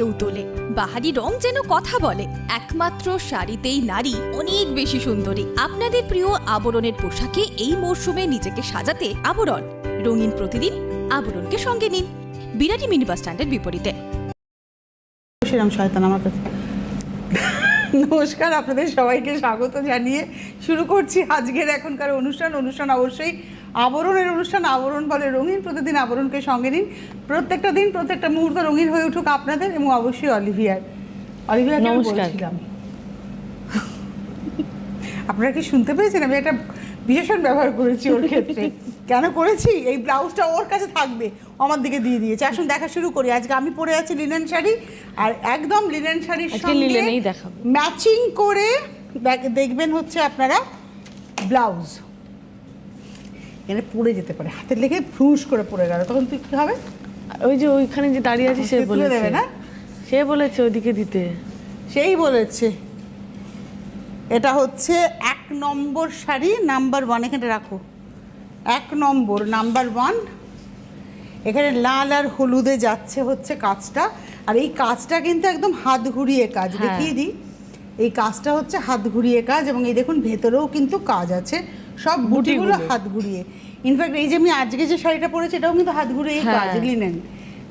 ঢেউ তোলে বাহারি রং যেন কথা বলে। একমাত্র শাড়িতেই নারী অনেক বেশি সুন্দরী। আপনাদের প্রিয় আবরণের পোশাকে এই মরশুমে নিজেকে সাজাতে আবরণ। রঙিন প্রতিদিন আবরণকে সঙ্গে নিন। বিরাটি মিনি বাস স্ট্যান্ডের বিপরীতে। নমস্কার, আপনাদের সবাইকে স্বাগত জানিয়ে শুরু করছি আজকের এখনকার অনুষ্ঠান। অনুষ্ঠান অবশ্যই আবরণের অনুষ্ঠান আবরণ বলে রঙিন প্রতিদিন আবরণকে সঙ্গে নিন। প্রত্যেকটা দিন প্রত্যেকটা মুহূর্ত রঙিন হয়ে উঠুক আপনাদের এবং অবশ্যই অলিভিয়ার। অলিভিয়ার। বলছিলাম? আপনারা কি শুনতে পেয়েছেন? আমি একটা বিশেষণ ব্যবহার করেছি ওর ক্ষেত্রে। কেন করেছি? এই ব্লাউজটা ওর কাছে থাকবে। আমার দিকে দিয়ে দিয়েছে। আসুন দেখা শুরু করি। আজকে আমি পরে আছি লিনেন শাড়ি আর একদম লিনেন শাড়ির সঙ্গে ম্যাচিং করে দেখ- দেখবেন হচ্ছে আপনারা ব্লাউজ। এখানে পড়ে যেতে পারে। হাতের লেগে ফ্রুশ করে পড়ে গেল। তখন তুই কি হবে? ওই যে ওইখানে যে দাঁড়িয়ে আছে সে বলেছে। দেবে না? সে বলেছে ওইদিকে দিতে। সেই বলেছে। এটা হচ্ছে এক নম্বর শাড়ি নাম্বার ওয়ান। এখানে রাখো। এক নম্বর নাম্বার ওয়ান। এখানে লাল আর হলুদে যাচ্ছে হচ্ছে কাজটা। আর এই কাজটা কিন্তু একদম হাত ঘুরিয়ে কাজ। হ্যাঁ। দেখিয়ে দিই। এই কাজটা হচ্ছে হাত ঘুরিয়ে কাজ এবং এই দেখুন ভেতরেও কিন্তু কাজ আছে। সব বুটিগুলো। হাত ঘুরিয়ে। ইনফ্যাক্ট এই যে আমি আজকে যে শাড়িটা পরেছি এটাও কিন্তু হাত ঘুরিয়ে হ্যাঁ। কাজ লিনেন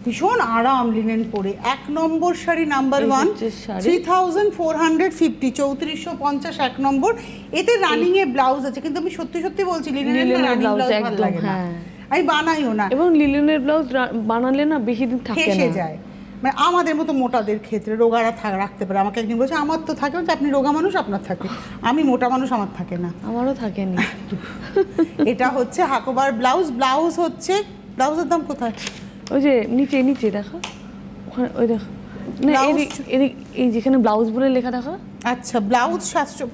ভীষণ আরাম লিনেন পরে। এক নম্বর sari number one three thousand four hundred fifty চৌত্রিশশো পঞ্চাশ এক নম্বর। এতে রানিং এ ব্লাউজ আছে কিন্তু আমি সত্যি সত্যি বলছি লিনেনের রানিং ব্লাউজ ভালো লাগে না। হ্যাঁ। আমি বানাইও না। এবং লিলেনের ব্লাউজ বানালে না বেশি দিন থাকে না। যায়। মানে আমাদের মতো মোটাদের ক্ষেত্রে রোগারা থাক রাখতে পারে। আমাকে একদিন বলছে আমার তো থাকে বলছে, আপনি রোগা মানুষ আপনার থাকে। আমি মোটা মানুষ আমার থাকে না। আমারও থাকে না এটা হচ্ছে হাকোবার ব্লাউজ। ব্লাউজ হচ্ছে ব্লাউজের দাম কোথায়? ওই যে নিচে নিচে দেখো। ওখানে ওই দেখো। না এদিক এদিক এই যেখানে ব্লাউজ বলে লেখা দেখো। আচ্ছা ব্লাউজ সাতশো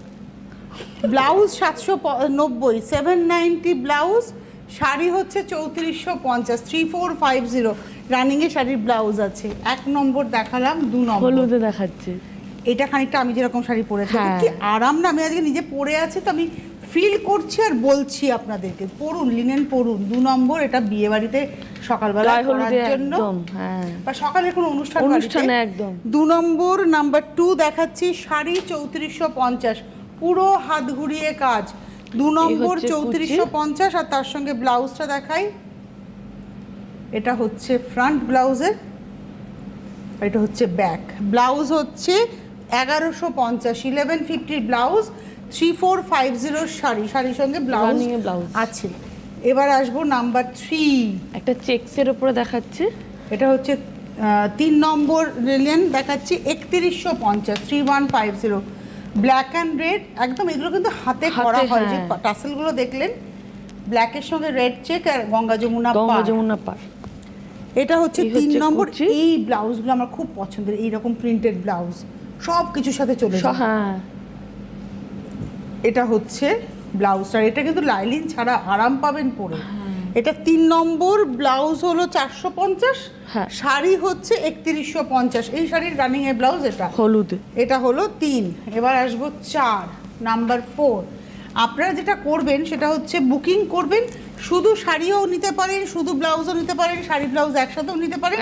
ব্লাউজ সাতশো নব্বই সেভেন নাইনটি ব্লাউজ শাড়ি হচ্ছে চৌত্রিশশো পঞ্চাশ থ্রি ফোর ফাইভ জিরো রানিংয়ে শাড়ির ব্লাউজ আছে। এক নম্বর দেখালাম দু নম্বর। হলুদে দেখাচ্ছে। এটা খানিকটা আমি যেরকম শাড়ি পরেছি হ্যাঁ। কি আরাম না? আমি আজকে নিজে পরে আছি তো আমি ফিল করছি আর বলছি আপনাদেরকে। পড়ুন লিনেন পড়ুন দু নম্বর এটা বিয়ে বাড়িতে সকালবেলা জন্য। হ্যাঁ। বা সকালে কোনো অনুষ্ঠান অনুষ্ঠানে একদম। দু নম্বর নাম্বার টু দেখাচ্ছি শাড়ি চৌত্রিশশো পঞ্চাশ। পুরো হাত ঘুরিয়ে কাজ। দু নম্বর চৌত্রিশশো পঞ্চাশ আর তার সঙ্গে ব্লাউজটা দেখাই। এটা হচ্ছে ফ্রন্ট ব্লাউজের এটা হচ্ছে ব্যাক ব্লাউজ হচ্ছে এগারোশো পঞ্চাশ eleven ফিফটির blouse three four five জিরোর শাড়ি শাড়ির সঙ্গে ব্লাউজ এ আছে। এবার আসব নাম্বার থ্রি একটা চেকসের উপরে দেখাচ্ছে। এটা হচ্ছে তিন নম্বর রিলিয়ান দেখাচ্ছি একত্রিশশো পঞ্চাশ three one five zero black and red একদম এগুলো কিন্তু হাতে করা হয়। যে হ্যাঁ। টাসেলগুলো দেখলেন ব্ল্যাকের সঙ্গে রেড চেক আর গঙ্গা যমুনা গঙ্গা পাড়। যমুনা পার। এটা হচ্ছে তিন নম্বর। এই ব্লাউজগুলো আমার খুব পছন্দের এইরকম প্রিন্টেড ব্লাউজ। সব কিছুর সাথে চলে যায়। হ্যাঁ। এটা হচ্ছে ব্লাউজটা এটা কিন্তু লাইলিন ছাড়া আরাম পাবেন পরে। এটা তিন নম্বর ব্লাউজ হলো চারশো পঞ্চাশ। হ্যাঁ। শাড়ি হচ্ছে একত্রিশশো পঞ্চাশ। এই শাড়ির রানিং এর ব্লাউজ এটা। হলুদ। এটা হলো তিন। এবার আসব চার নাম্বার ফোর আপনারা যেটা করবেন সেটা হচ্ছে বুকিং করবেন। শুধু শাড়িও নিতে পারেন শুধু ব্লাউজও নিতে পারেন শাড়ি ব্লাউজ একসাথেও নিতে পারেন।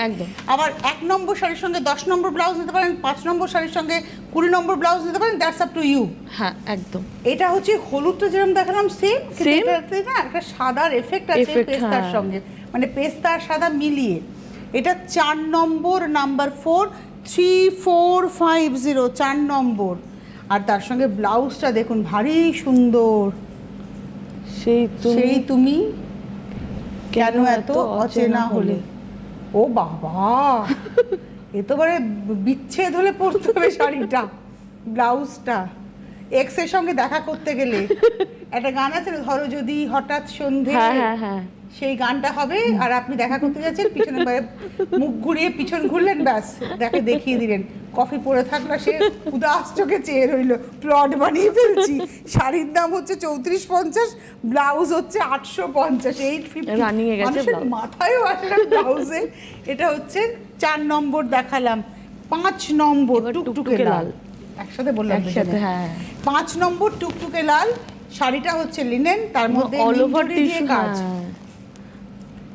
আবার এক নম্বর শাড়ির সঙ্গে দশ নম্বর ব্লাউজ নিতে পারেন পাঁচ নম্বর শাড়ির সঙ্গে কুড়ি নম্বর ব্লাউজ নিতে পারেন দ্যাটস আপ টু ইউ হ্যাঁ একদম। এটা হচ্ছে হলুদটা যেরকম দেখালাম সেম? এটাতে না একটা সাদার এফেক্ট আছে পেস্তার হ্যাঁ। সঙ্গে। মানে পেস্তা আর সাদা মিলিয়ে। এটা চার নম্বর number four three four five zero চার নম্বর। আর তার সঙ্গে ব্লাউজটা দেখুন ভারী সুন্দর। সেই সেই তুমি কেন এত অচেনা হলে? ও বাবা! এ তো মানে বিচ্ছেদ হলে পরতে হবে শাড়িটা ব্লাউজটা। এক্সের সঙ্গে দেখা করতে গেলে একটা গান আছে ধরো যদি হঠাৎ সন্ধে হ্যাঁ হ্যাঁ হ্যাঁ। সেই গানটা হবে আর আপনি দেখা করতে যাচ্ছেন পিছনে মুখ ঘুরিয়ে পিছন ঘুরলেন ব্যাস দেখে দেখিয়ে দিলেন। কফি পরে থাকল সে উদাস চোখে চেয়ে রইল প্লট বানিয়ে ফেলছি। শাড়ির দাম হচ্ছে চৌত্রিশ পঞ্চাশ ব্লাউজ হচ্ছে আটশো পঞ্চাশ এইট ফিফটি এ মাথায়ও আসে না ব্লাউজে। এটা হচ্ছে চার নম্বর দেখালাম। পাঁচ নম্বর টুকটুকে লাল। একসাথে বললাম একসাথে দুজনে। হ্যাঁ। পাঁচ নম্বর টুকটুকে লাল। শাড়িটা হচ্ছে লিনেন তার মধ্যে অল ওভার কাজ।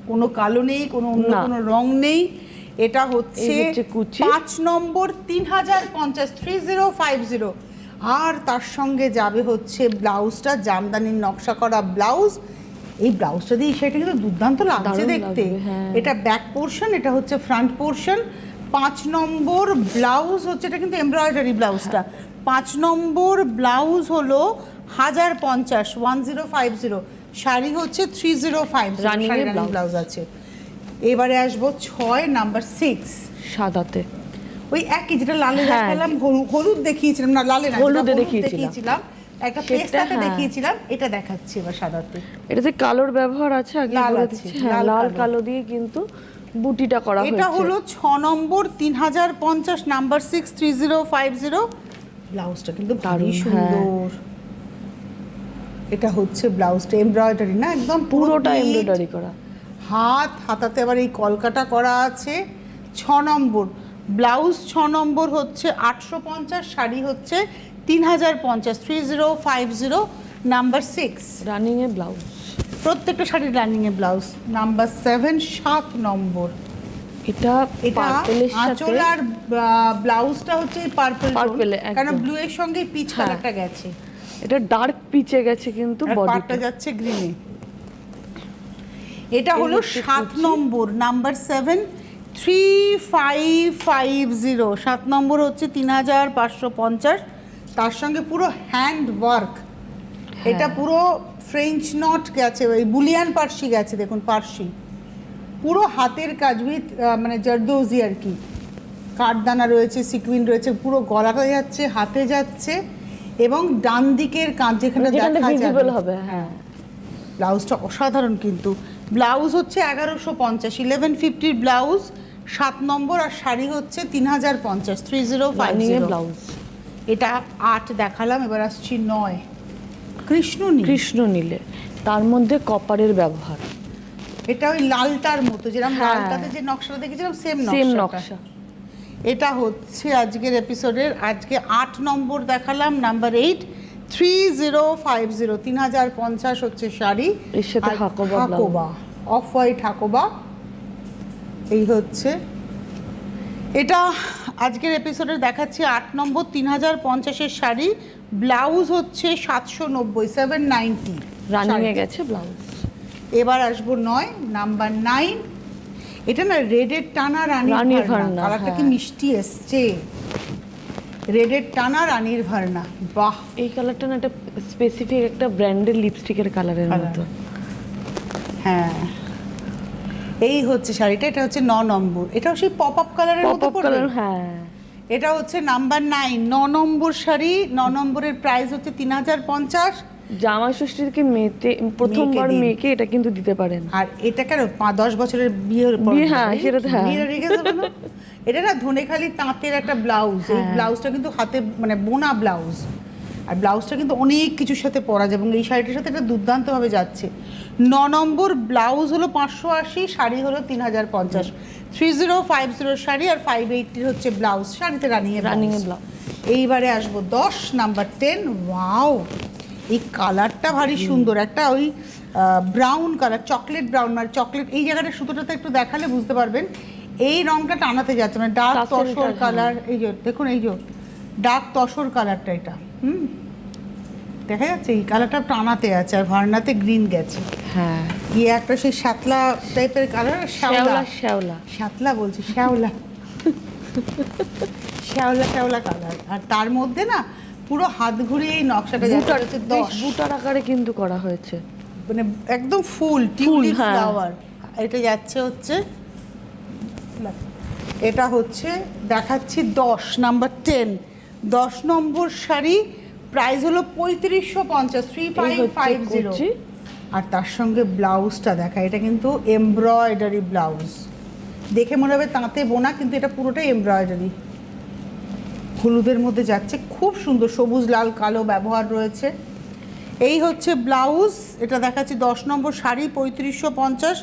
কোনো কালো নেই কোনো অন্য কোনো রং নেই। এটা হচ্ছে। পাঁচ নম্বর তিন হাজার পঞ্চাশ থ্রি জিরো ফাইভ জিরো আর তার সঙ্গে যাবে হচ্ছে ব্লাউজটা জামদানির নকশা করা ব্লাউজ। এই ব্লাউজটা দিয়ে সেটা কিন্তু দুর্দান্ত লাগছে দেখতে। হ্যাঁ। এটা ব্যাক পোর্শন এটা হচ্ছে ফ্রন্ট পোর্শন পাঁচ নম্বর ব্লাউজ হচ্ছে এটা কিন্তু এমব্রয়ডারি ব্লাউজটা। পাঁচ নম্বর ব্লাউজ হলো হাজার পঞ্চাশ one zero five zero sari হচ্ছে থ্রি জিরো ফাইভ। ব্লাউজ আছে। এবারে আসব ছয় নাম্বার সিক্স সাদাতে ওই একই যেটা লালে হ্যাঁ। দেখালাম হলুদ হলুদ দেখিয়েছিলাম না লালে হলুদে দেখিয়েছিলাম। একটা পেস্তাতে হ্যাঁ। দেখিয়েছিলাম এটা দেখাচ্ছি এবার সাদাতে এটাতে কালোর ব্যবহার আছে আগে লাল আছে, হ্যাঁ লাল কালো। দিয়ে কিন্তু বুটিটা করা হয়েছে এটা হলো ছ নম্বর তিন হাজার পঞ্চাশ number six three zero five zero ব্লাউজটা কিন্তু ভারী হ্যাঁ। সুন্দর এটা হচ্ছে ব্লাউজটা এমব্রয়ডারি না একদম পুরোটা। এমব্রয়ডারি করা হাত হাতাতে আবার এই কলকাটা করা আছে ছ নম্বর। ব্লাউজ ছ নম্বর হচ্ছে আটশো পঞ্চাশ শাড়ি হচ্ছে তিন হাজার পঞ্চাশ three zero five zero number six রানিংয়ে blouse. প্রত্যেকটা শাড়ির রানিংয়ে ব্লাউজ। নাম্বার সেভেন সাত নম্বর। এটা এটা আঁচল আর ব্লাউজটা হচ্ছে পার্পল এ, কারণ। ব্লু এর সঙ্গে পিচ হ্যাঁ। কালারটা গেছে। এটা ডার্ক পিচে গেছে কিন্তু বডিটা যাচ্ছে গ্রিনে এটা হলো সাত নম্বর number seven three five five zero সাত নম্বর হচ্ছে তিন হাজার পাঁচশো পঞ্চাশ। তার সঙ্গে পুরো হ্যান্ড ওয়ার্ক এটা পুরো ফ্রেঞ্চ নট গেছে ওই বুলিয়ান পার্সি গেছে দেখুন পার্সি। পুরো হাতের কাজ উইথ মানে জারদৌজি আর কি। কাঠদানা রয়েছে সিকুইন রয়েছে পুরো গলাটা যাচ্ছে হাতে যাচ্ছে এবং ডান দিকের কাঁধ যেখানে দেখা যাবে। হ্যাঁ। ব্লাউজটা অসাধারণ কিন্তু। ব্লাউজ হচ্ছে এগারোশো পঞ্চাশ ইলেভেন ফিফটির ব্লাউজ সাত নম্বর আর শাড়ি হচ্ছে তিন হাজার পঞ্চাশ থ্রি জিরো ফাইভ ব্লাউজ। এটা আট দেখালাম এবার আসছি নয়। কৃষ্ণ কৃষ্ণ নীলে তার মধ্যে কপারের ব্যবহার। এটা ওই লালটার মতো যেরকম হ্যাঁ। লালটাতে যে নকশাটা দেখেছিলাম সেম সেম নকশা। এটা হচ্ছে আজকের এপিসোডের আজকে আট নম্বর দেখালাম number eight three zero five zero তিন হাজার পঞ্চাশ হচ্ছে শাড়ি এর সাথে হাকোবা অফ হোয়াইট হাকোবা এই হচ্ছে। এটা আজকের এপিসোডে দেখাচ্ছি আট নম্বর তিন হাজার পঞ্চাশের শাড়ি। ব্লাউজ হচ্ছে সাতশো নব্বই সেভেন নাইনটি রানিং এ গেছে ব্লাউজ। এবার আসব নয় নাম্বার নাইন এটা না রেডের টানা ভারনা, কালারটা কি হ্যাঁ। মিষ্টি এসছে। রেডের টানা রানীর ভারনা বাহ! এই কালারটা না একটা স্পেসিফিক একটা ব্র্যান্ডের লিপস্টিকের কালারের মতো। হ্যাঁ। এই হচ্ছে শাড়িটা এটা হচ্ছে ন নম্বর। এটাও সেই পপ আপ কালারের মতো কালার হ্যাঁ। এটা হচ্ছে নাম্বার নাইন ন নম্বর শাড়ি ন নম্বরের প্রাইস হচ্ছে তিন হাজার পঞ্চাশ। জামাই ষষ্ঠীকে মেয়েতে প্রথমবার। মেয়েকে এটা কিন্তু দিতে পারেন। আর এটা কেন পাঁচ দশ বছরের বিয়ের পর বিয়ে, হ্যাঁ, সেটা হ্যাঁ। এটা না ধনেখালি তাঁতের একটা ব্লাউজ। এই হ্যাঁ। ব্লাউজটা কিন্তু হাতে মানে বোনা ব্লাউজ। আর ব্লাউজটা কিন্তু অনেক কিছুর সাথে পরা যায় এবং এই শাড়িটার সাথে এটা দুর্দান্তভাবে যাচ্ছে। ন নম্বর ব্লাউজ হলো পাঁচশো আশি শাড়ি হলো তিন হাজার পঞ্চাশ। Three zero five zero sari আর ফাইভ এইটির হচ্ছে ব্লাউজ। শাড়িতে রানিং রানিং এ ব্লাউজ এইবারে আসব দশ নাম্বার টেন ওয়াও এই কালারটা ভারী সুন্দর। একটা ওই ব্রাউন কালার চকলেট ব্রাউন মানে চকলেট এই জায়গাটা সুতোটাতে একটু দেখালে বুঝতে পারবেন। এই রংটা টানাতে যাচ্ছে মানে ডার্ক তসর কালার, এই যে দেখুন এই যে ডার্ক তসর কালারটা এটা হুম? দেখা যাচ্ছে এই কালারটা টানাতে আছে আর ভার্নাতে গ্রিন গেছে। হ্যাঁ। গিয়ে একটা সেই শ্যাতলা টাইপের কালার শ্যাওলা। শ্যাওলা শ্যাতলা বলছি শ্যাওলা। শ্যাওলা শ্যাওলা কালার। আর তার মধ্যে না পুরো হাত ঘুরিয়ে এই নকশাটা যাচ্ছে দশ। বুটার আকারে কিন্তু করা হয়েছে। মানে একদম ফুল টিউলিপ হ্যাঁ। ফ্লাওয়ার। এটা যাচ্ছে হচ্ছে এটা হচ্ছে দেখাচ্ছি দশ নাম্বার টেন দশ নম্বর শাড়ি প্রাইস হলো পঁয়ত্রিশশো পঞ্চাশ থ্রি ফাইভ ফাইভ জিরো। আর তার সঙ্গে ব্লাউজটা দেখা এটা কিন্তু এমব্রয়ডারি ব্লাউজ। দেখে মনে হবে তাঁতে বোনা কিন্তু এটা পুরোটাই এমব্রয়ডারি হলুদের মধ্যে যাচ্ছে খুব সুন্দর সবুজ লাল কালো ব্যবহার রয়েছে। এই হচ্ছে ব্লাউজ এটা দেখাচ্ছি দশ নম্বর শাড়ি পঁয়ত্রিশশো পঞ্চাশ।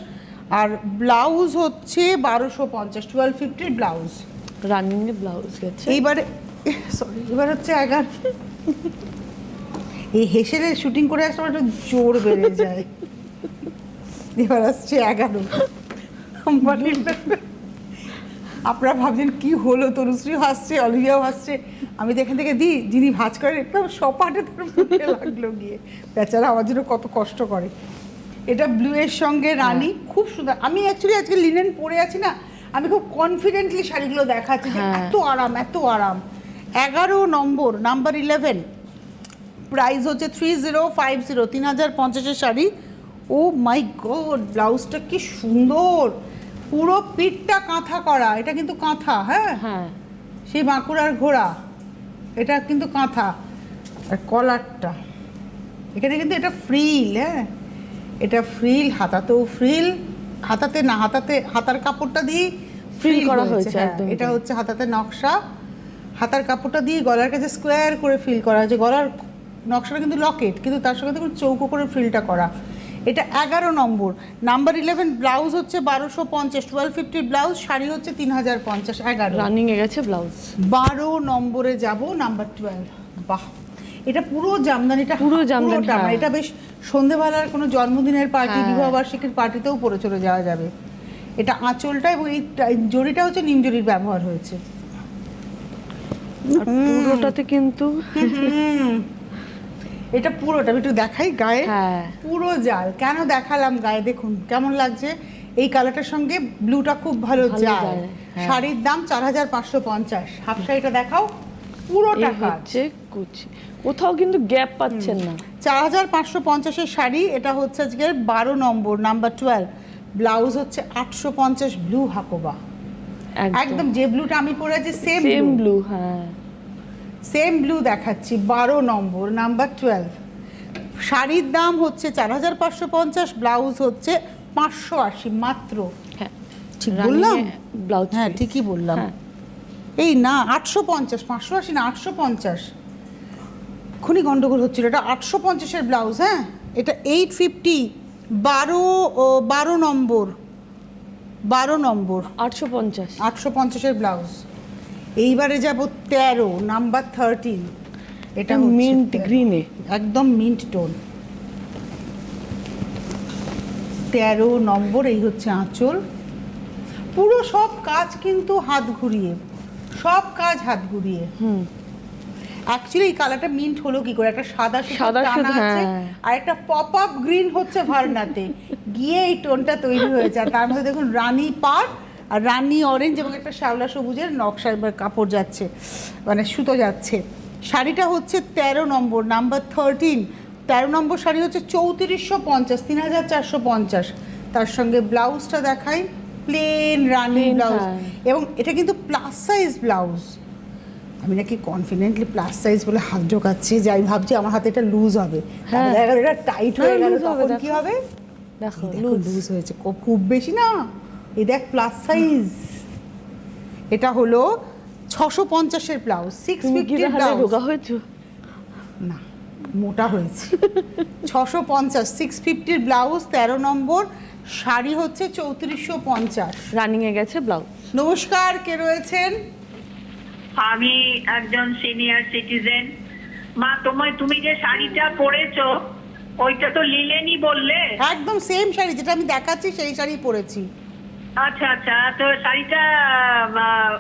আর ব্লাউজ হচ্ছে বারোশো পঞ্চাশ টুয়েলভ ফিফটির ব্লাউজ। রানিং এ ব্লাউজ গেছে। এইবারে সরি এবার হচ্ছে এগারো। এই হেসেলে শুটিং করে আসলে একটু জোর বেড়ে যায়। এবার আসছে এগারো। আপনারা ভাবছেন কি হলো তরুশ্রী হাসছে অলিভিয়াও হাসছে। আমি তো এখান থেকে দিই যিনি ভাজ করে একদম সপাটে তার লাগল গিয়ে। বেচারা আমার জন্য কত কষ্ট করে। এটা ব্লু এর সঙ্গে রানী খুব সুন্দর। আমি অ্যাকচুয়ালি আজকে লিনেন পরে আছি না আমি খুব কনফিডেন্টলি শাড়িগুলো দেখাচ্ছি যে হ্যাঁ। এত আরাম এত আরাম। এগারো নম্বর নাম্বার ইলেভেন প্রাইস হচ্ছে থ্রি জিরো ফাইভ জিরো তিন হাজার পঞ্চাশের শাড়ি। ও মাই গড ব্লাউজটা কি সুন্দর। পুরো পিঠটা কাঁথা করা এটা কিন্তু কাঁথা হ্যাঁ? হ্যাঁ। সেই বাঁকুড়ার ঘোড়া এটা কিন্তু কাঁথা। আর কলারটা এখানে কিন্তু এটা ফ্রিল হ্যাঁ? এটা ফ্রিল হাতাতেও ফ্রিল হাতাতে না হাতাতে হাতার কাপড়টা দিয়ে ফ্রিল করা হয়েছে হ্যাঁ এটা হচ্ছে হাতাতে নকশা। হাতার কাপড়টা দিয়ে গলার কাছে স্কোয়ার করে ফিল করা হয়েছে। গলার নকশাটা কিন্তু লকেট কিন্তু তার সঙ্গে দেখুন চৌকো করে ফিলটা করা। এটা এগারো নম্বর। নাম্বার ইলেভেন ব্লাউজ হচ্ছে বারোশো পঞ্চাশ টুয়েলভ ফিফটি ব্লাউজ শাড়ি হচ্ছে তিন হাজার পঞ্চাশ এগারো। রানিং এ গেছে ব্লাউজ। বারো নম্বরে যাব নাম্বার টুয়েলভ বাহ! এটা পুরো জামদানিটা পুরো জামদানি, পুরোটা, মানে হ্যাঁ। এটা বেশ সন্ধেবেলার কোনো জন্মদিনের পার্টি হ্যাঁ। বিবাহবার্ষিকীর পার্টিতেও পরে চলে যাওয়া যাবে। এটা আঁচলটা এবং এই টা- জরিটা হচ্ছে নিম জরির ব্যবহার হয়েছে। পুরোটাতে কিন্তু এটা পুরোটা আমি একটু দেখাই গায়ে। হ্যাঁ। পুরো জাল। কেন দেখালাম গায়ে? দেখুন কেমন লাগছে? এই কালারটার সঙ্গে ব্লুটা খুব ভালো জাল হ্যাঁ। শাড়ির দাম চার হাজার পাঁচশো পঞ্চাশ। হাফ শাড়িটা দেখাও। পুরোটা হচ্ছে কুচি। কোথাও কিন্তু গ্যাপ পাচ্ছেন না। চার হাজার পাঁচশো পঞ্চাশের শাড়ি এটা হচ্ছে আজকের বারো নম্বর নাম্বার টুয়েলভ ব্লাউজ হচ্ছে আটশো পঞ্চাশ ব্লু হাকোবা। একদম। যে ব্লুটা আমি পরে আছি সেম ব্লু হ্যাঁ। সেম ব্লু দেখাচ্ছি বারো নম্বর নাম্বার টুয়েলভ শাড়ির দাম হচ্ছে চার হাজার পাঁচশো পঞ্চাশ ব্লাউজ হচ্ছে পাঁচশো আশি মাত্র। হ্যাঁ। ঠিক বললাম? ব্লাউজ হ্যাঁ ঠিকই বললাম। হ্যাঁ। এই না আটশো পঞ্চাশ পাঁচশো আশি না আটশো পঞ্চাশ। খুনি গন্ডগোল হচ্ছিল। এটা আটশো পঞ্চাশের ব্লাউজ হ্যাঁ? এটা এইট ফিফটি বারো বারো নম্বর বারো নম্বর। আটশো পঞ্চাশ। আটশো পঞ্চাশের ব্লাউজ এইবারে যাব তেরো নাম্বার থার্টিন এটা মিন্ট 13 গ্রিনে একদম মিন্ট টোন তেরো নম্বর এই হচ্ছে আঁচল। পুরো সব কাজ কিন্তু হাত ঘুরিয়ে। সব কাজ হাত ঘুরিয়ে। হুম। অ্যাকচুয়ালি এই কালারটা মিন্ট হলো কি করে? একটা সাদা সাদা টানা আছে হ্যাঁ। আর একটা পপ আপ গ্রিন হচ্ছে ভারনাতে। গিয়ে এই টোনটা তৈরি হয়েছে আর তার মধ্যে দেখুন রানী পার আর রানী অরেঞ্জ এবং একটা শ্যাওলা সবুজের নকশা এবার কাপড় যাচ্ছে মানে সুতো যাচ্ছে। শাড়িটা হচ্ছে তেরো নম্বর নাম্বার থার্টিন তেরো নম্বর শাড়ি হচ্ছে চৌত্রিশশো পঞ্চাশ তিন হাজার চারশো পঞ্চাশ। তার সঙ্গে ব্লাউজটা দেখাই প্লেন রানী ব্লাউজ। এবং এটা কিন্তু প্লাস সাইজ ব্লাউজ আমি নাকি কনফিডেন্টলি প্লাস সাইজ বলে হাত ঢোকাচ্ছি যে আমি ভাবছি আমার হাতে এটা লুজ হবে। হ্যাঁ। এটা টাইট হয়ে না, গেল তখন কি হবে? দেখো লুজ হয়েছে। খুব- বেশি না। এই দেখ প্লাস সাইজ এটা হলো ছশো পঞ্চাশের ব্লাউজ সিক্স ফিফটির ব্লাউজ হয়েছো? না মোটা হয়েছে। ছশো পঞ্চাশ সিক্স ফিফটির ব্লাউজ তেরো নম্বর। শাড়ি হচ্ছে চৌত্রিশশো পঞ্চাশ। রানিংয়ে গেছে ব্লাউজ নমস্কার কে রয়েছেন? আমি একজন সিনিয়র সিটিজেন মা তোমায় তুমি যে শাড়িটা পরেছো ওইটা তো লিলেনি বললে। একদম সেম শাড়ি যেটা আমি দেখাচ্ছি সেই শাড়ি পরেছি। আচ্ছা আচ্ছা তো শাড়িটা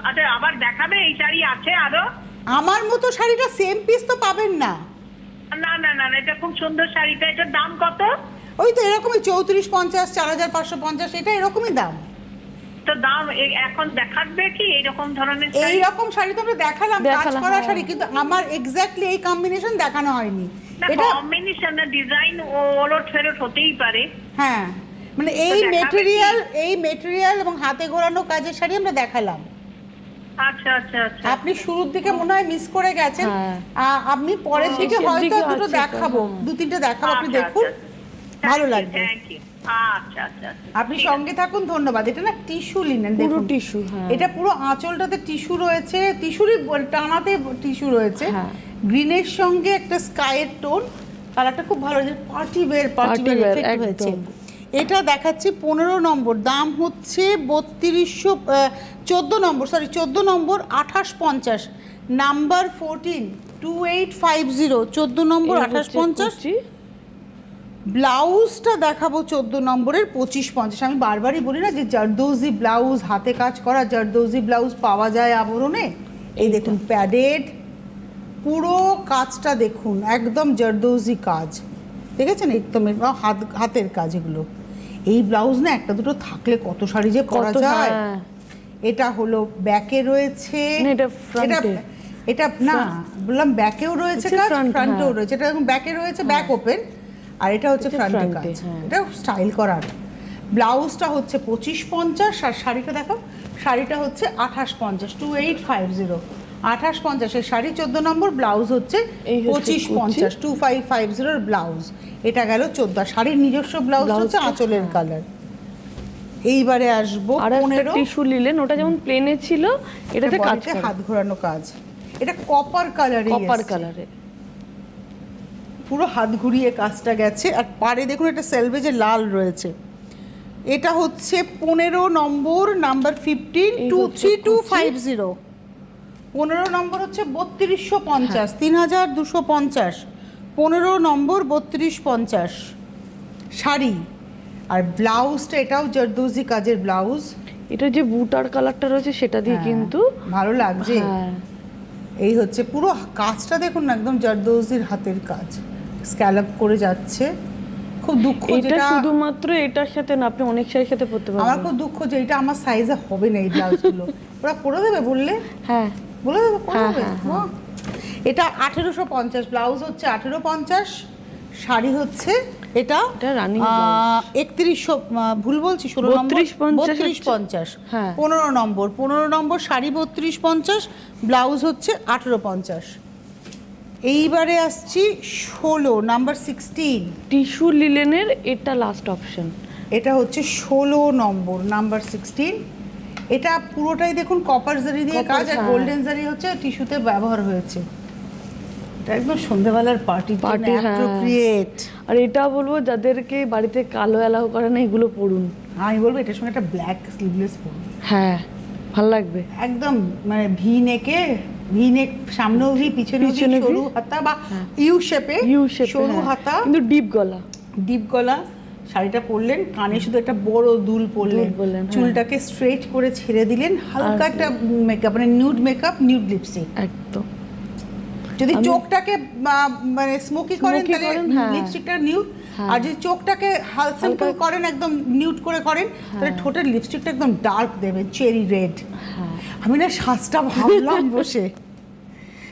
আচ্ছা আবার দেখাবে? এই শাড়ি আছে আরও? আমার মতো শাড়িটা সেম পিস তো পাবেন না না না না এটা খুব সুন্দর শাড়িটা। এটার দাম কত? ওই তো এরকমই চৌত্রিশ পঞ্চাশ চার হাজার পাঁচশো পঞ্চাশ এটা এরকমই দাম। তো দাম এখন দেখাবে কি এরকম ধরনের এই শাড়ি রকম শাড়ি তো আমরা দেখালাম কাজ করা হ্যাঁ। শাড়ি কিন্তু আমার এক্স্যাক্টলি এই কম্বিনেশন দেখানো হয়নি এটা কম্বিনেশন ডিজাইন ওলট ফেরত হতেই পারে হ্যাঁ মানে এই মেটেরিয়াল এই মেটেরিয়াল এবং হাতে ঘোরানো কাজের শাড়ি আমরা দেখালাম আচ্ছা আচ্ছা আচ্ছা আপনি শুরুর দিকে মনে হয় মিস করে গেছেন হ্যাঁ। আ- আপনি পরের হ্যাঁ, দিকে হয়তো দুটো দেখাবো। দু তিনটে দেখাবো আপনি আচ্ছা, দেখুন আচ্ছা। ভালো লাগবে thank you. আচ্ছা আচ্ছা আচ্ছা। আপনি সঙ্গে থাকুন ধন্যবাদ। এটা না টিস্যু লিনেন পুরো টিস্যু হ্যাঁ। এটা পুরো আঁচলটাতে টিস্যু রয়েছে। টিস্যুরই টানাতে টিস্যু রয়েছে। হ্যাঁ। গ্রিনের সঙ্গে একটা স্কাইয়ের টোন কালারটা খুব ভালো যে পার্টি ওয়্যার পার্টি wear, হয়েছে। এটা দেখাচ্ছি পনেরো নম্বর। দাম হচ্ছে বত্রিশশো চোদ্দ নম্বর সরি চোদ্দ নম্বর আঠাশ পঞ্চাশ। Number fourteen two eight five zero চোদ্দ নম্বর আঠাশ পঞ্চাশ। ব্লাউজটা দেখাবো চোদ্দ নম্বরের পঁচিশ পঞ্চাশ। আমি বারবারই বলি না যে জারদৌজি ব্লাউজ হাতে কাজ করা জারদৌজি ব্লাউজ পাওয়া যায় আবরণে। এই দেখুন প্যাডেড। পুরো কাজটা দেখুন একদম জারদৌজি কাজ। দেখেছেন? একদম হাত হাতের কাজ এগুলো। এই ব্লাউজ না একটা দুটো থাকলে কত শাড়ি যে পরা কত, যায়। হ্যাঁ। এটা হলো ব্যাকে রয়েছে। এটা এটা না বললাম ব্যাকেও রয়েছে কাজ ফ্রন্টেও হ্যাঁ। রয়েছে। এটা ব্যাকে রয়েছে ব্যাক ওপেন আর এটা হচ্ছে ফ্রন্টে কাজ। হ্যাঁ। এটা স্টাইল করার। ব্লাউজটা হচ্ছে পঁচিশ পঞ্চাশ আর শাড়িটা দেখো শাড়িটা হচ্ছে আঠাশ পঞ্চাশ টু এইট ফাইভ জিরো আঠাশ পঞ্চাশের শাড়ি চোদ্দ নম্বর ব্লাউজ হচ্ছে পঁচিশ পঞ্চাশ টু ফাইভ ফাইভ জিরোর ব্লাউজ। এটা গেল চোদ্দ। শাড়ির নিজস্ব ব্লাউজ হচ্ছে আঁচলের কালার এইবারে আসব আর একটা পনেরো। টিস্যু নিলেন ওটা যেমন প্লেনে ছিল এটাতে কাজ হাত ঘোরানো কাজ। এটা কপার কালারে কপার কালারে পুরো হাত ঘুরিয়ে কাজটা গেছে। আর পারে দেখুন এটা সেলভেজে লাল রয়েছে। এটা হচ্ছে পনেরো নম্বর number fifteen two three two five zero পনেরো নম্বর হচ্ছে বত্রিশশো পঞ্চাশ হ্যাঁ। তিন হাজার দুশো পঞ্চাশ পনেরো নম্বর বত্রিশ পঞ্চাশ। শাড়ি। আর ব্লাউজটা এটাও জারদোজি কাজের ব্লাউজ। এটা যে বুটার কালারটা রয়েছে সেটা দিয়ে হ্যাঁ, কিন্তু ভালো লাগছে। হ্যাঁ। এই হচ্ছে পুরো কাজটা দেখুন না একদম জারদৌজির হাতের কাজ। স্ক্যালপ করে যাচ্ছে। খুব দুঃখ এটা শুধুমাত্র এটার সাথে না আপনি অনেক শাড়ির সাথে পরতে আমার পারবেন খুব দুঃখ যে এটা আমার সাইজে হবে না এই ব্লাউজগুলো। ওরা করে দেবে বললে? হ্যাঁ। বলে দেবে করে হ্যাঁ, দেবে? হ্যাঁ, এটা আঠেরোশো পঞ্চাশ ব্লাউজ হচ্ছে আঠেরো পঞ্চাশ শাড়ি হচ্ছে এটা একত্রিশশো ভুল বলছি ষোলো নম্বর? বত্রিশ পঞ্চাশ। হ্যাঁ। পনেরো নম্বর পনেরো নম্বর শাড়ি বত্রিশ পঞ্চাশ ব্লাউজ হচ্ছে আঠেরো পঞ্চাশ। এইবারে আসছি ষোলো নাম্বার সিক্সটিন টিস্যু লিলেনের এটা লাস্ট অপশন এটা হচ্ছে ষোলো নম্বর নাম্বার সিক্সটিন এটা পুরোটাই দেখুন কপার জারি দিয়ে কাজ আর হ্যাঁ। গোল্ডেন জারি হচ্ছে টিস্যুতে ব্যবহার হয়েছে। এটা একদম সন্ধ্যেবেলার পার্টি হ্যাঁ। অ্যাপ্রোপ্রিয়েট আর এটা বলব যাদেরকে বাড়িতে কালো অ্যালাউ করে না এগুলো পড়ুন। আমি বলব এটার সঙ্গে একটা ব্ল্যাক স্লিভলেস পরুন। হ্যাঁ ভালো লাগবে। একদম মানে ভি নেকে ভি নেক সামনেও ভি পিছনে পিছনে সরু হাতা বা ইউ শেপে ইউ শেপ সরু হাতা। কিন্তু ডিপ গলা। ডিপ গলা। শাড়িটা পরলেন কানে শুধু একটা বড় দুল পরলেন। হ্যাঁ। চুলটাকে স্ট্রেট করে ছেড়ে দিলেন। হালকা একটা মেকআপ মানে নিউড মেকআপ নিউড লিপস্টিক একদম। যদি চোখটাকে মানে স্মোকি করেন তাহলে হ্যাঁ। লিপস্টিকটা নিউড হ্যাঁ। আর যদি চোখটাকে সিম্পল করেন একদম নিউড করে করেন তাহলে হ্যাঁ। ঠোঁটের লিপস্টিকটা একদম ডার্ক দেবে চেরি রেড হ্যাঁ। আমি না সাজটা ভাবলাম বসে।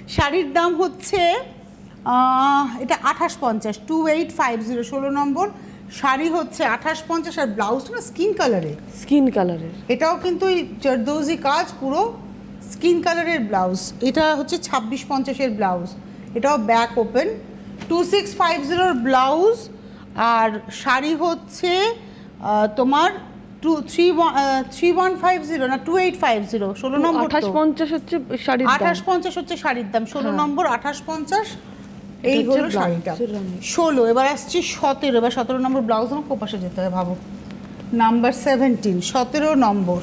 শাড়ির দাম হচ্ছে এটা আঠাশ পঞ্চাশ টু এইট ফাইভ জিরো ষোলো নম্বর। শাড়ি হচ্ছে আঠাশ পঞ্চাশ আর ব্লাউজটা না স্কিন কালারে স্কিন কালারের এটাও কিন্তু জর্দৌজি কাজ পুরো স্কিন কালারের ব্লাউজ এটা হচ্ছে ছাব্বিশ পঞ্চাশের ব্লাউজ এটাও back open two six five জিরোর ব্লাউজ আর শাড়ি হচ্ছে তোমার two three three one five zero না টু এইট ফাইভ জিরো ষোলো নম্বর আঠাশ পঞ্চাশ হচ্ছে শাড়ির আঠাশ পঞ্চাশ হচ্ছে শাড়ির দাম ষোলো হ্যাঁ। নম্বর আঠাশ পঞ্চাশ এই হলো শাড়িটা। ষোলো এবার আসছি সতেরো এবার সতেরো নম্বর ব্লাউজ আমার কোপাশে যেতে হবে ভাবো। নাম্বার সেভেন্টিন সতেরো নম্বর।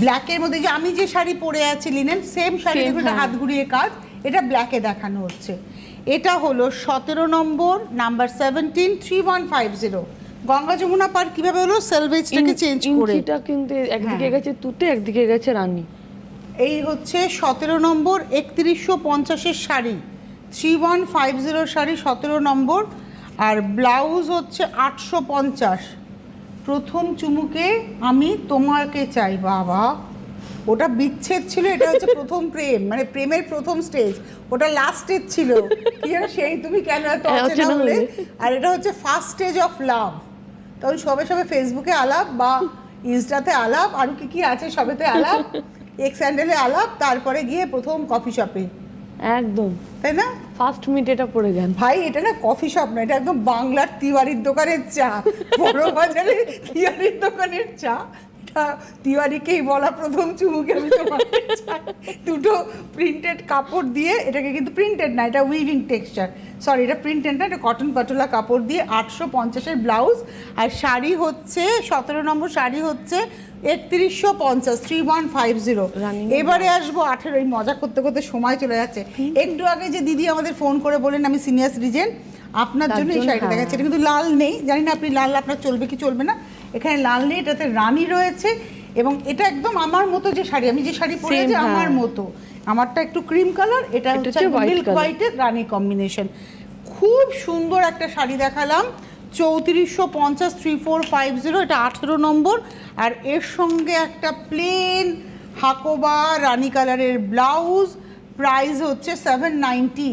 ব্ল্যাকের মধ্যে যে আমি যে শাড়ি পরে আছি লিনেন সেম শাড়ি হ্যাঁ। হাত ঘুরিয়ে কাজ এটা ব্ল্যাকে দেখানো হচ্ছে। এটা হলো সতেরো নম্বর number seventeen three one five zero Ganga Jamuna park কীভাবে হলো? সেলভেজটাকে চেঞ্জ করে। এটা কিন্তু একদিকে হ্যাঁ। গেছে তুতে একদিকে গেছে রানী। এই হচ্ছে সতেরো নম্বর একত্রিশশো পঞ্চাশের sari. Three one five zero sari সতেরো নম্বর। আর ব্লাউজ হচ্ছে আটশো পঞ্চাশ। প্রথম চুমুকে আমি তোমাকে চাই বাবা। ওটা বিচ্ছেদ ছিল এটা হচ্ছে প্রথম প্রেম মানে প্রেমের প্রথম স্টেজ ওটা লাস্ট স্টেজ ছিল। কি জানো সেই তুমি কেন এত হ্যাঁ, অচেনা হলে। আর এটা হচ্ছে ফার্স্ট স্টেজ অফ লাভ তখন সবে সবে ফেসবুকে আলাপ বা ইনস্টাতে আলাপ আরও কি কি আছে সবেতে আলাপ এক্স স্যান্ডেলে আলাপ তারপরে গিয়ে প্রথম কফি শপে একদম। তাই না? ফার্স্ট মিট এটা পড়ে যান। ভাই এটা না কফি শপ না এটা একদম বাংলার তিওয়ারির দোকানের চা। বড় বাজারে তিওয়ারির দোকানের চা। এটা তিওয়ারিকেই বলা প্রথম চুমুকে আমি তোমাকে দুটো প্রিন্টেড কাপড় দিয়ে এটাকে কিন্তু প্রিন্টেড না এটা উইভিং টেক্সচার সরি এটা প্রিন্টেড না এটা কটন পাটোলা কাপড় দিয়ে আটশো পঞ্চাশের ব্লাউজ আর শাড়ি হচ্ছে সতেরো নম্বর শাড়ি হচ্ছে একত্রিশশো পঞ্চাশ থ্রি ওয়ান ফাইভ জিরো এবারে আসব আঠেরো এই মজা করতে করতে সময় চলে যাচ্ছে। একটু আগে যে দিদি আমাদের ফোন করে বলেন আমি সিনিয়র সিটিজেন আপনার জন্য এই শাড়িটা। দেখাচ্ছে এটা কিন্তু লাল নেই। জানি না আপনি লাল আপনার চলবে কি চলবে না। এখানে লাল নেই এটাতে রানী রয়েছে এবং এটা একদম আমার মতো যে শাড়ি আমি যে শাড়ি পরে Same, আছি হ্যাঁ। আমার মতো। আমারটা একটু ক্রিম কালার এটা হচ্ছে মিল্ক। হোয়াইটের রানী কম্বিনেশন খুব সুন্দর একটা শাড়ি দেখালাম চৌত্রিশশো পঞ্চাশ থ্রি ফোর ফাইভ জিরো এটা আঠেরো নম্বর। আর এর সঙ্গে একটা প্লেন হাকোবা রানী কালারের ব্লাউজ প্রাইস হচ্ছে সেভেন নাইনটি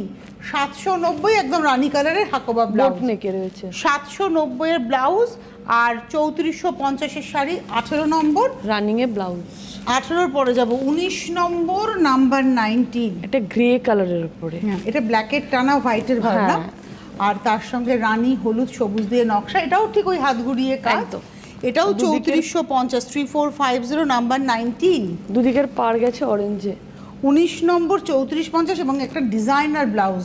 সাতশো নব্বই একদম রানী কালারের হাকোবা ব্লাউজ নেকে রয়েছে। সাতশো নব্বইয়ের ব্লাউজ আর চৌত্রিশশো পঞ্চাশের শাড়ি আঠেরো নম্বর। রানিং এ ব্লাউজ আঠেরোর পরে যাব উনিশ নম্বর নাম্বার নাইনটিন এটা গ্রে কালারের উপরে। হ্যাঁ এটা ব্ল্যাকের টানা হোয়াইটের ভাবনা। হ্যাঁ। আর তার সঙ্গে রানী হলুদ সবুজ দিয়ে নকশা। এটাও ঠিক ওই হাত ঘুরিয়ে কাজ। এটাও চৌত্রিশশো পঞ্চাশ three four five zero number nineteen দুদিকের পার গেছে অরেঞ্জে উনিশ নম্বর চৌত্রিশ পঞ্চাশ এবং একটা ডিজাইনার ব্লাউজ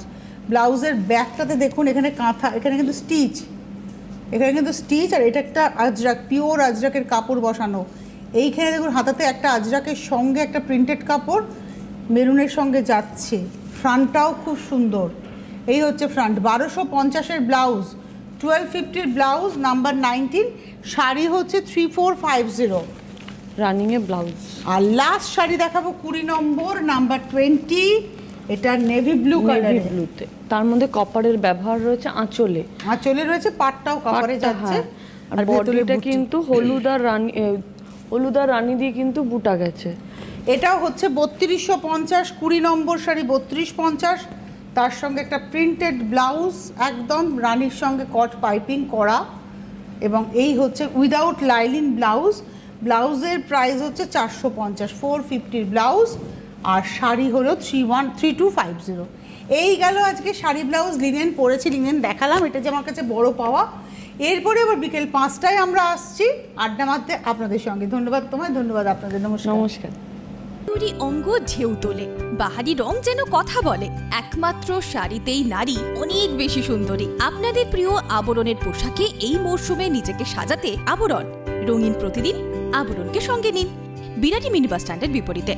ব্লাউজের ব্যাকটাতে দেখুন এখানে কাঁথা এখানে কিন্তু স্টিচ এখানে কিন্তু স্টিচ আর এটা একটা আজরাক পিওর আজরাকের কাপড় বসানো। এইখানে দেখুন হাতাতে একটা আজরাকের সঙ্গে একটা প্রিন্টেড কাপড় মেরুনের সঙ্গে যাচ্ছে। ফ্রন্টটাও খুব সুন্দর। এই হচ্ছে ফ্রন্ট। বারোশো পঞ্চাশের ব্লাউজ। টুয়েলভ ফিফটির ব্লাউজ নাম্বার নাইনটিন। শাড়ি হচ্ছে three four five zero. Running এ ব্লাউজ। আর লাস্ট শাড়ি দেখাবো কুড়ি নম্বর নাম্বার টোয়েন্টি। এটা নেভি ব্লু নেভি কালারের ব্লুতে তার মধ্যে কপারের ব্যবহার রয়েছে আঁচলে। আর চলে রয়েছে পাটটাও কাপড়ে পাটটা, যাচ্ছে। হ্যাঁ। আর বডিটা কিন্তু হলুদ আর রানী হলুদ আর রানী দিয়ে কিন্তু বুটা গেছে। এটাও হচ্ছে বত্রিশশো পঞ্চাশ কুড়ি নম্বর শাড়ি বত্রিশ পঞ্চাশ। তার সঙ্গে একটা প্রিন্টেড ব্লাউজ একদম রানীর সঙ্গে কট পাইপিং করা। এবং এই হচ্ছে উইদাউট লাইলিন ব্লাউজ ব্লাউজের প্রাইস হচ্ছে চারশো পঞ্চাশ ফোর ফিফটির ব্লাউজ আর শাড়ি হলো three one three two five zero এই গেল আজকে শাড়ি ব্লাউজ লিনেন পরেছি লিনেন দেখালাম এটা যে আমার কাছে বড় পাওয়া। এরপরে আবার বিকেল পাঁচটায় আমরা আসছি আড্ডা মারতে আপনাদের সঙ্গে। ধন্যবাদ তোমায় ধন্যবাদ আপনাদের নমস্কার। নমস্কার। তৈরি অঙ্গ ঢেউ তোলে বাহারি রং যেন কথা বলে। একমাত্র শাড়িতেই নারী অনেক বেশি সুন্দরী। আপনাদের প্রিয় আবরণের পোশাকে এই মরশুমে নিজেকে সাজাতে আবরণ। রঙিন প্রতিদিন আবরণকে সঙ্গে নিন। বিরাটি মিনি বাস স্ট্যান্ডের বিপরীতে।